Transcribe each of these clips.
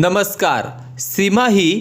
नमस्कार. सीमा ही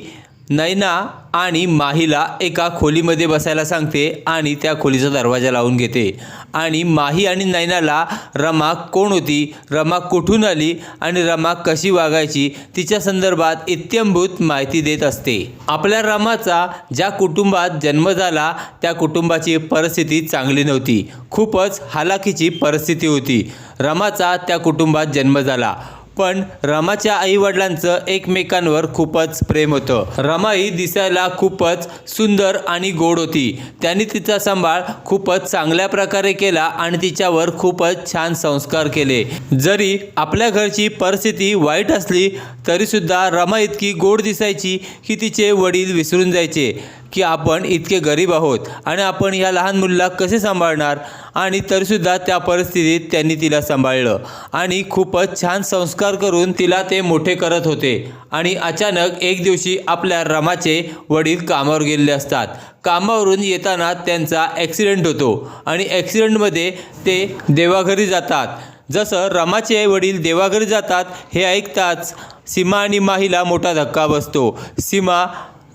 नैना आणि माहीला एका खोलीमध्ये बसायला सांगते आणि त्या खोलीचा दरवाजा लावून घेते. आणि माही आणि नैनाला रमा कोण होती? रमा कुठून आली आणि रमा कशी वागायची? तिच्या संदर्भात इत्यंभूत माहिती देत असते. आपल्या रमाचा ज्या कुटुंबात जन्म झाला त्या कुटुंबाची परिस्थिती चांगली नव्हती. खूपच हालाकीची परिस्थिती होती. रमाचा त्या कुटुंबात जन्म झाला. पण रमाच्या आईवडिलांचं एकमेकांवर खूपच प्रेम होतं. रमा ही दिसायला खूपच सुंदर आणि गोड होती. त्यांनी तिचा सांभाळ खूपच चांगल्या प्रकारे केला आणि तिच्यावर खूपच छान संस्कार केले. जरी आपल्या घरची परिस्थिती वाईट असली तरीसुद्धा रमा इतकी गोड दिसायची की तिचे वडील विसरून जायचे. की आपण इतके गरीब आहोत आणि आपण ह्या लहान मुलीला कसे सांभाळणार? आणि तरीसुद्धा त्या परिस्थितीत त्यांनी तिला सांभाळलं. आणि खूपच छान संस्कार करून तिला ते मोठे करत होते. आणि अचानक एक दिवशी आपल्या रमाचे वडील कामावर गेलेले असतात. कामावरून येताना त्यांचा ॲक्सिडेंट होतो. आणि ॲक्सिडेंटमध्ये ते देवाघरी जातात. जसं रमाचे वडील देवाघरी जातात हे ऐकताच सीमा आणि माहीला मोठा धक्का बसतो. सीमा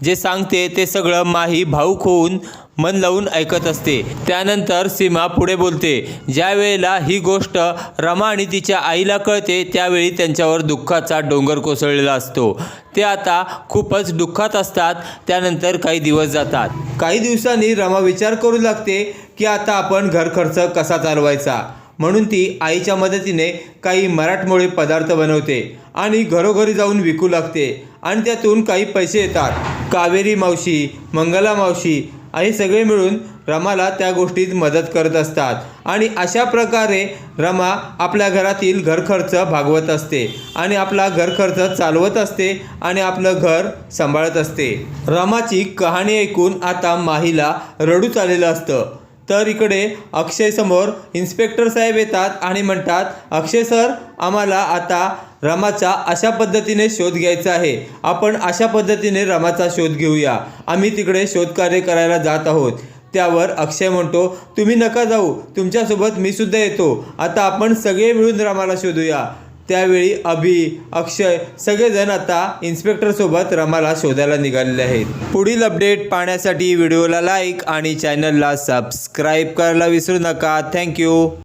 जे सांगते ते सगळं माही भाऊक होऊन मन लावून ऐकत असते. त्यानंतर सीमा पुढे बोलते ज्यावेळेला ही गोष्ट रमा आणि तिच्या आईला कळते त्यावेळी त्यांच्यावर दुःखाचा डोंगर कोसळलेला असतो. ते आता खूपच दुःखात असतात त्यानंतर काही दिवस जातात. काही दिवसांनी रमा विचार करू लागते की आता आपण घर खर्च कसा चालवायचा? म्हणून ती आईच्या मदतीने काही मराठमोळे पदार्थ बनवते. आणि घरोघरी जाऊन विकू लागते. आणि त्यातून काही पैसे येतात. कावेरी मावशी मंगला मावशी हे सगळे मिळून रमाला त्या गोष्टीत मदत करत असतात. आणि अशा प्रकारे रमा आपल्या घरातील घरखर्च भागवत असते. आणि आपला घरखर्च चालवत असते आणि आपलं घर सांभाळत असते. रमाची कहाणी ऐकून आता माहीला रडूच आलेलं असतं. तर इकडे अक्षय समोर इन्स्पेक्टर साहेब येतात आणि म्हणतात अक्षय सर आम्हाला आता रमाचा अशा पद्धतीने शोध घ्यायचा आहे. आपण अशा पद्धतीने रमाचा शोध घेऊया. आम्ही तिकडे शोधकार्य करायला जात आहोत. त्यावर अक्षय म्हणतो तुम्ही नका जाऊ. तुमच्यासोबत मी सुद्धा येतो. आता आपण सगळे मिळून रमाला शोधूया. त्यावेळी अभि अक्षय सगळेजण आता इन्स्पेक्टरसोबत रमाला शोधायला निघालेले आहेत. पुढील अपडेट पाहण्यासाठी व्हिडिओला लाईक आणि चॅनलला सबस्क्राईब करायला विसरू नका. थँक्यू